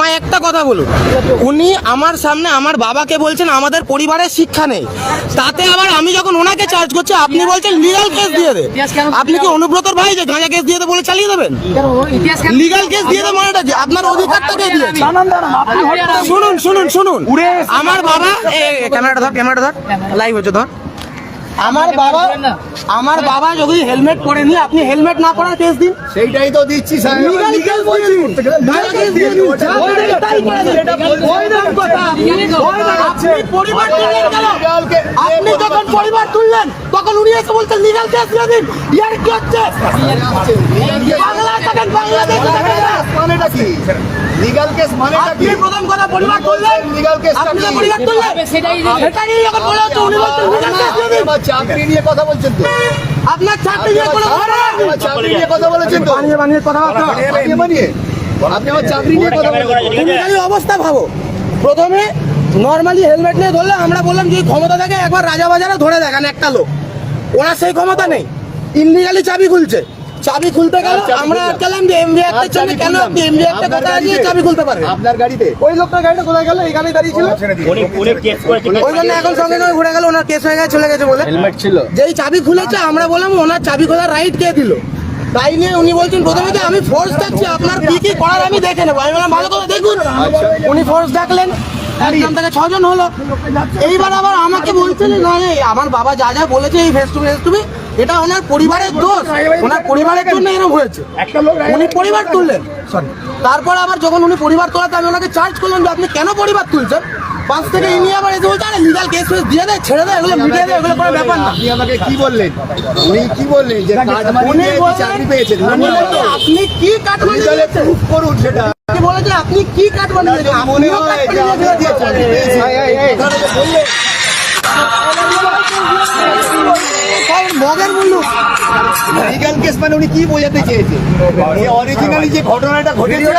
আমায় একটা কথা বলুন। উনি আমার সামনে আমার বাবাকে বলছেন আমাদের পরিবারের শিক্ষা নেই। তাতে আবার আমি যখন ওনাকে চার্জ করছি আপনি বলছেন লিগাল কেস দিয়ে দে। আপনি কি অনুব্রতর ভাই যে গাঁজা কেস দিয়ে দে বলে চালিয়ে দেবেন? লিগাল কেস দিয়ে দে মানেটা কি? আপনার অধিকারটা কে দিয়েছে? শুনুন শুনুন শুনুন। আমার বাবা ক্যামেরাটা ধর ক্যামেরাটা ধর। লাইভ হচ্ছে ধর। আমার বাবা আমার বাবা যদি হেলমেট পরেনি আপনি হেলমেট না পরার কেস দিন। সেইটাই তো দিচ্ছি? আপনি যখন পরিবার তুললেন তখন উনি এসে বলছেন লিগাল কেস দিয়ে দিন। ইয়ার কি হচ্ছে বাংলা থাকেন বাংলাদেশ থাকেন না। মানেটা কি? কেস মানেটা কি? আপনি প্রথম কথা পরিবার কেস আপনি পরিবার তুললেন। সেটা নিয়ে যখন বলা হচ্ছে উনি বলছেন চাকরি নিয়ে কথা বলছেন তো। আপনার চাকরি নিয়ে কোনো আমার চাকরি নিয়ে কথা বলেছেন তো। বানিয়ে বানিয়ে কথাবার্তা আপনি বানিয়ে আপনি আমার চাকরি নিয়ে কথা বলেছেন তুমি খালি অবস্থা ভাবো। প্রথমে নর্মালি হেলমেট নিয়ে ধরলে আমরা বললাম যে ক্ষমতা থাকে একবার রাজা বাজারে ধরে দেখান একটা লোক। ওরা সেই ক্ষমতা নেই। ইনলিগালি চাবি খুলছে। চাবি খুলতে গেল আমরা আটকালাম যে এমভি একটা জন্য কেন? আপনি এমভি একটা কথা দিয়ে গাড়িতে? চাবি খুলতে পারে? আপনার গাড়িতে। ওই লোকটার গাড়িটা কোথায় গেল? এখানে দাঁড়িয়ে ছিল। উনি উনি কেস করেছে ওই জন্য এখন সঙ্গে সঙ্গে ঘুরে গেল ওনার কেস হয়ে গেছে চলে গেছে বলে। হেলমেট ছিল। যেই চাবি খুলেছে আমরা বললাম ওনার চাবি খোলার রাইট কে দিল? তাই নিয়ে উনি বলছেন প্রথমে যে আমি ফোর্স ডাকছি আপনার কি কি করার আমি দেখে নেব। আমি বললাম ভালো করে দেখুন। উনি ফোর্স ডাকলেন। একজন থেকে ছজন হলো। এইবার আবার আমাকে না রে, আমার বাবা যা যা বলেছে এই ফেস টু ফেস তুমি এটা ওনার পরিবারের দোষ। ওনার পরিবারের জন্য এরকম হয়েছে। উনি পরিবার তুললেন। তারপর আবার যখন উনি পরিবার তোলাতে আমি ওনাকে চার্জ করলাম যে আপনি কেন পরিবার তুলছেন? পাঁচ থেকে ইনি আবার এসে বলছে আরে লিগাল কেস ফেস দিয়ে দেয় ছেড়ে দেয় এগুলো মিটিয়ে দেয় এগুলো কোনো ব্যাপার না। আপনি আমাকে কি বললেন? উনি কি বললেন যে উনি চাকরি পেয়েছেন? আপনি কি কাট করুন সেটা। বলেছেন আপনি কি কাট বানিয়েছেন মানে উনি কি বোঝাতে চেয়েছে অরিজিনালি যে ঘটনাটা ঘটেছে